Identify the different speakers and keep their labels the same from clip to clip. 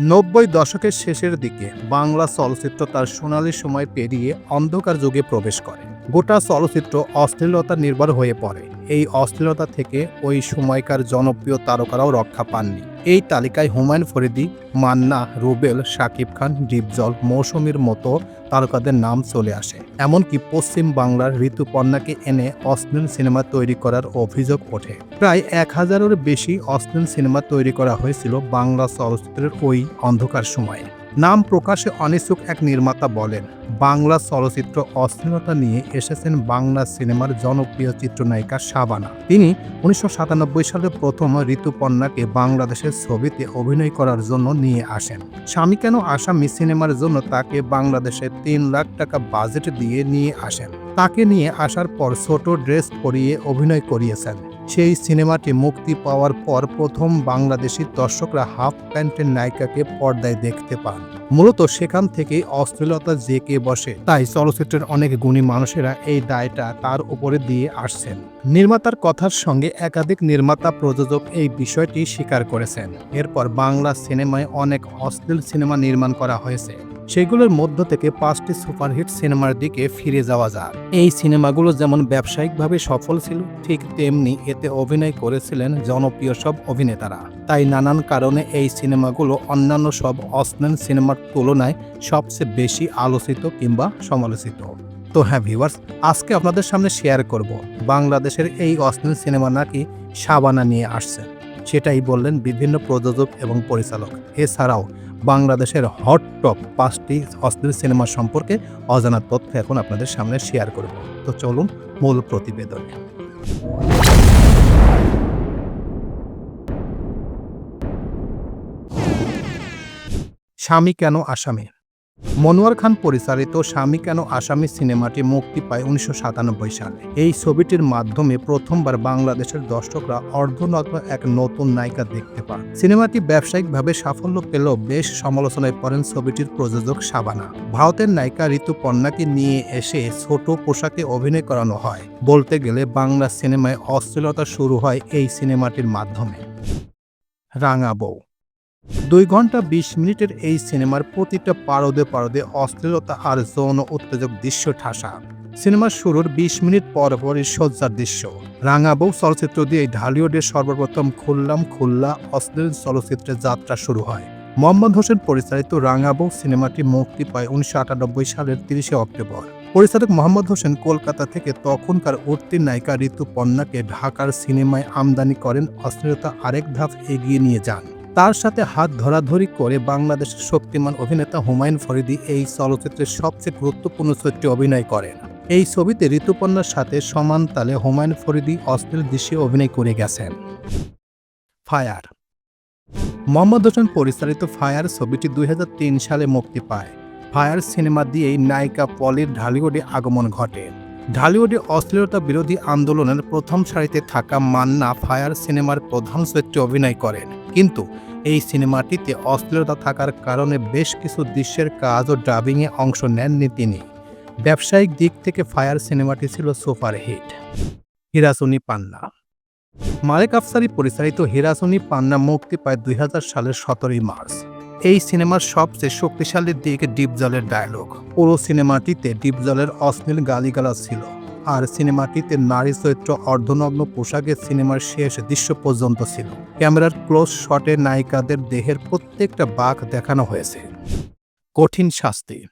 Speaker 1: নব্বই দশকের শেষের দিকে বাংলা চলচ্চিত্র তার সোনালী সময় পেরিয়ে অন্ধকার যুগে প্রবেশ করে। গোটা চলচ্চিত্র অশ্লীলতা নির্ভর হয়ে পড়ে। এই অশ্লীলতা থেকে ওই সময়কার জনপ্রিয় তারকারাও রক্ষা পাননি। এই তালিকায় হুমায়ুন ফরিদি, মান্না, রুবেল, শাকিব খান, ডিপজল, মৌসুমীর মতো তারকাদের নাম চলে আসে। এমনকি পশ্চিম বাংলার ঋতুপর্ণাকে এনে অশ্লীল সিনেমা তৈরি করার অভিযোগ ওঠে। প্রায় এক হাজারের বেশি অশ্লীল সিনেমা তৈরি করা হয়েছিল বাংলা চলচ্চিত্রের ওই অন্ধকার সময়ে। নাম প্রকাশে অনিচ্ছুক এক নির্মাতা বলেন, বাংলা চলচ্চিত্র অশ্লীলতা নিয়ে এসেছেন বাংলা সিনেমার জনপ্রিয় চিত্রনায়িকা শাবানা। তিনি উনিশশো সাতানব্বই সালে প্রথম ঋতুপর্ণাকে বাংলাদেশের ছবিতে অভিনয় করার জন্য নিয়ে আসেন। স্বামী কেন আসামি সিনেমার জন্য তাকে বাংলাদেশে তিন লাখ টাকা বাজেট দিয়ে নিয়ে আসেন। তাকে নিয়ে আসার পর ছোট ড্রেস পরিয়ে অভিনয় করিয়েছেন। সেই সিনেমাটি মুক্তি পাওয়ার পর প্রথম বাংলাদেশি দর্শকরা হাফ প্যান্টের নায়িকাকে পর্দায় দেখতে পান। মূলত সেখান থেকেই অশ্লীলতা জেকে বসে। তাই চলচ্চিত্রের অনেক গুণী মানুষেরা এই দায়টা তার উপরে দিয়ে আসছেন। নির্মাতার কথার সঙ্গে একাধিক নির্মাতা প্রযোজক এই বিষয়টি স্বীকার করেছেন। এরপর বাংলা সিনেমায় অনেক অশ্লীল সিনেমা নির্মাণ করা হয়েছে। সেগুলোর মধ্য থেকে পাঁচটি সুপারহিট সিনেমার দিকে ফিরে যাওয়া যায় এই সিনেমাগুলো যেমন ব্যবসায়িকভাবে সফল ছিল, ঠিক তেমনি এতে অভিনয় করেছিলেন জনপ্রিয় সব অভিনেতারা। তাই নানান কারণে এই সিনেমাগুলো অন্যান্য সব অশ্লীল সিনেমার তুলনায় সবচেয়ে বেশি আলোচিত কিংবা সমালোচিত। তো হ্যাঁ ভিউয়ার্স আজকে আপনাদের সামনে শেয়ার করব বাংলাদেশের এই অশ্লীল সিনেমা নাকি সাবানা নিয়ে আসছে। সেটাই বললেন বিভিন্ন প্রযোজক এবং পরিচালক। এছাড়াও বাংলাদেশের হট টপ পাঁচটি অশ্লীল সিনেমা সম্পর্কে অজানা তথ্য এখন আপনাদের সামনে শেয়ার করব। তো চলুন মূল প্রতিবেদনে। স্বামী কেন আসামি? মনোয়ার খান পরিচালিত স্বামী কেন আসামি সিনেমাটি মুক্তি পায় উনিশশো সাতানব্বই সালে। এই ছবিটির মাধ্যমে প্রথমবার বাংলাদেশের দর্শকরা অর্ধনগ্ন এক নতুন নায়িকা দেখতে পান। সিনেমাটি ব্যবসায়িকভাবে সাফল্য পেলেও বেশ সমালোচনায় পড়েন ছবিটির প্রযোজক শাবানা। ভারতের নায়িকা ঋতুপর্ণাকে নিয়ে এসে ছোট পোশাকে অভিনয় করানো হয়। বলতে গেলে বাংলা সিনেমায় অশ্লীলতা শুরু হয় এই সিনেমাটির মাধ্যমে। রাঙা বউ। দুই ঘণ্টা বিশ মিনিটের এই সিনেমার প্রতিটা পারদে পারদে অশ্লীলতা আর যৌন উত্তেজক দৃশ্য ঠাসা। সিনেমার শুরুর বিশ মিনিট পর পরই সজ্জার দৃশ্য। রাঙাবৌ চলচ্চিত্র দিয়ে ঢালিউডের সর্বপ্রথম খুললাম খুল্লা অশ্লীল চলচ্চিত্রের যাত্রা শুরু হয়। মোহাম্মদ হোসেন পরিচালিত রাঙাবৌ সিনেমাটি মুক্তি পায় উনিশশো আটানব্বই সালের তিরিশে অক্টোবর। পরিচালক মোহাম্মদ হোসেন কলকাতা থেকে তখনকার উঠতি নায়িকা ঋতুপর্ণাকে ঢাকার সিনেমায় আমদানি করেন অশ্লীলতা আরেক ধাপ এগিয়ে নিয়ে যান। সাথে হাত ধরাধরি করে বাংলাদেশের শক্তিমান অভিনেতা হুমায়ুন ফরিদি এই চলচ্চিত্রের সবচেয়ে গুরুত্বপূর্ণ চরিত্রে অভিনয় করেন। এই ছবিতে ঋতুপর্ণার সাথে সমান তালে হুমায়ুন ফরিদি অশ্লীল দৃশ্যে অভিনয় করে গেছেন। ফায়ার। মোহাম্মদ হোসেন পরিচালিত ফায়ার ছবিটি দুই হাজার তিন সালে মুক্তি পায়। ফায়ার সিনেমা দিয়েই নায়িকা পলির ঢালিউডে আগমন ঘটে। ঢালিউডে অশ্লীলতা বিরোধী আন্দোলনের প্রথম সারিতে থাকা মান্না ফায়ার সিনেমার প্রধান চরিত্রে অভিনয় করেন। কিন্তু এই সিনেমাটিতে অশ্লীলতা থাকার কারণে বেশ কিছু দৃশ্যের কাজ ও ডাবিংয়ে অংশ নেননি তিনি। ব্যবসায়িক দিক থেকে ফায়ার সিনেমাটি ছিল সুপারহিট। হিরাসুনি পান্না। মালেক আফসারি পরিচালিত হিরাসুনি পান্না মুক্তি পায় দুই হাজার সালের সতেরোই মার্চ। এই সিনেমার সবচেয়ে শক্তিশালী দিক ডিপজলের ডায়লগ পুরো সিনেমাটিতে ডিপজলের অশ্লীল গালিগালাজ ছিল। আর সিনেমাটিতে নারী চরিত্র, অর্ধনগ্ন পোশাকে সিনেমার শেষ দৃশ্য পর্যন্ত ছিল। ক্যামেরার ক্লোজ শটে নায়িকাদের দেহের প্রত্যেকটা বাঘ দেখানো হয়েছে। কঠিন শাস্তি।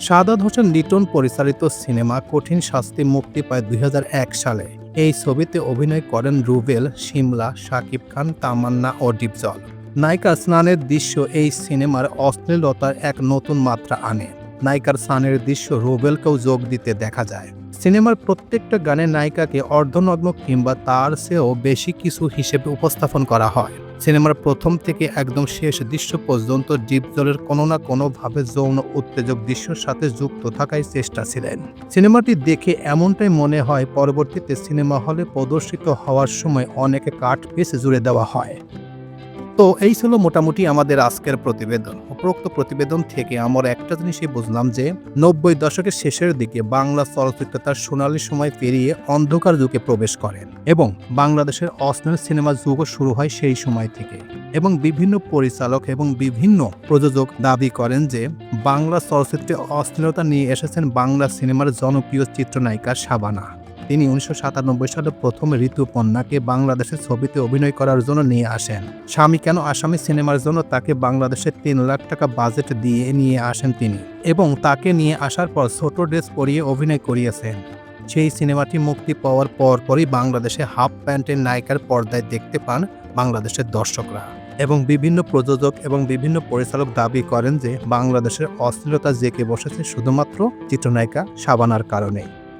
Speaker 1: সাদাত হোসেন লিটন পরিচালিত সিনেমা কঠিন শাস্তি মুক্তি পায় দু হাজার এক সালে। এই ছবিতে অভিনয় করেন রুবেল, শিমলা শাকিব খান, তামান্না ও ডিপজল। নায়িকা স্নানের দৃশ্য এই সিনেমার অশ্লীলতার এক নতুন মাত্রা আনে। নায়িকার স্নানের দৃশ্য রুবেলকেও যোগ দিতে দেখা যায়। সিনেমার প্রত্যেকটা গানের নায়িকাকে অর্ধনগ্ন কিংবা তার চেয়েও বেশি কিছু হিসেবে উপস্থাপন করা হয়। সিনেমার প্রথম থেকে একদম শেষ দৃশ্য পর্যন্ত ডিপজলের কোনো না কোনোভাবে যৌন উত্তেজক দৃশ্যের সাথে যুক্ত থাকায় চেষ্টা ছিলেন। সিনেমাটি দেখে এমনটাই মনে হয় পরবর্তীতে সিনেমা হলে প্রদর্শিত হওয়ার সময় অনেকে কাঠ পিস জুড়ে দেওয়া হয়। তো এই ছিল মোটামুটি আমাদের আজকের প্রতিবেদন। উপরোক্ত প্রতিবেদন থেকে আমার একটা জিনিসই বুঝলাম যে, নব্বই দশকের শেষের দিকে বাংলা চলচ্চিত্র তার সোনালী সময় পেরিয়ে অন্ধকার যুগে প্রবেশ করেন এবং বাংলাদেশের অশ্লীল সিনেমা যুগও শুরু হয় সেই সময় থেকে এবং বিভিন্ন পরিচালক এবং বিভিন্ন প্রযোজক দাবি করেন যে, বাংলা চলচ্চিত্রে অশ্লীলতা নিয়ে এসেছেন বাংলা সিনেমার জনপ্রিয় চিত্রনায়িকা শাবানা। তিনি উনিশশো সাতানব্বই সালে প্রথম ঋতুপর্ণাকে বাংলাদেশের ছবিতে অভিনয় করার জন্য নিয়ে আসেন। স্বামী কেন আসামি সিনেমার জন্য তাকে বাংলাদেশে তিন লাখ টাকা বাজেট দিয়ে নিয়ে আসেন তিনি এবং তাকে নিয়ে আসার পর ছোট ড্রেস পরিয়ে অভিনয় করিয়েছেন। সেই সিনেমাটি মুক্তি পাওয়ার পর পরই বাংলাদেশে হাফ প্যান্টের নায়িকার পর্দায় দেখতে পান বাংলাদেশের দর্শকরা এবং বিভিন্ন প্রযোজক এবং বিভিন্ন পরিচালক দাবি করেন যে বাংলাদেশের অশ্লীলতা জেঁকে বসেছে শুধুমাত্র চিত্রনায়িকা সাবানার কারণে।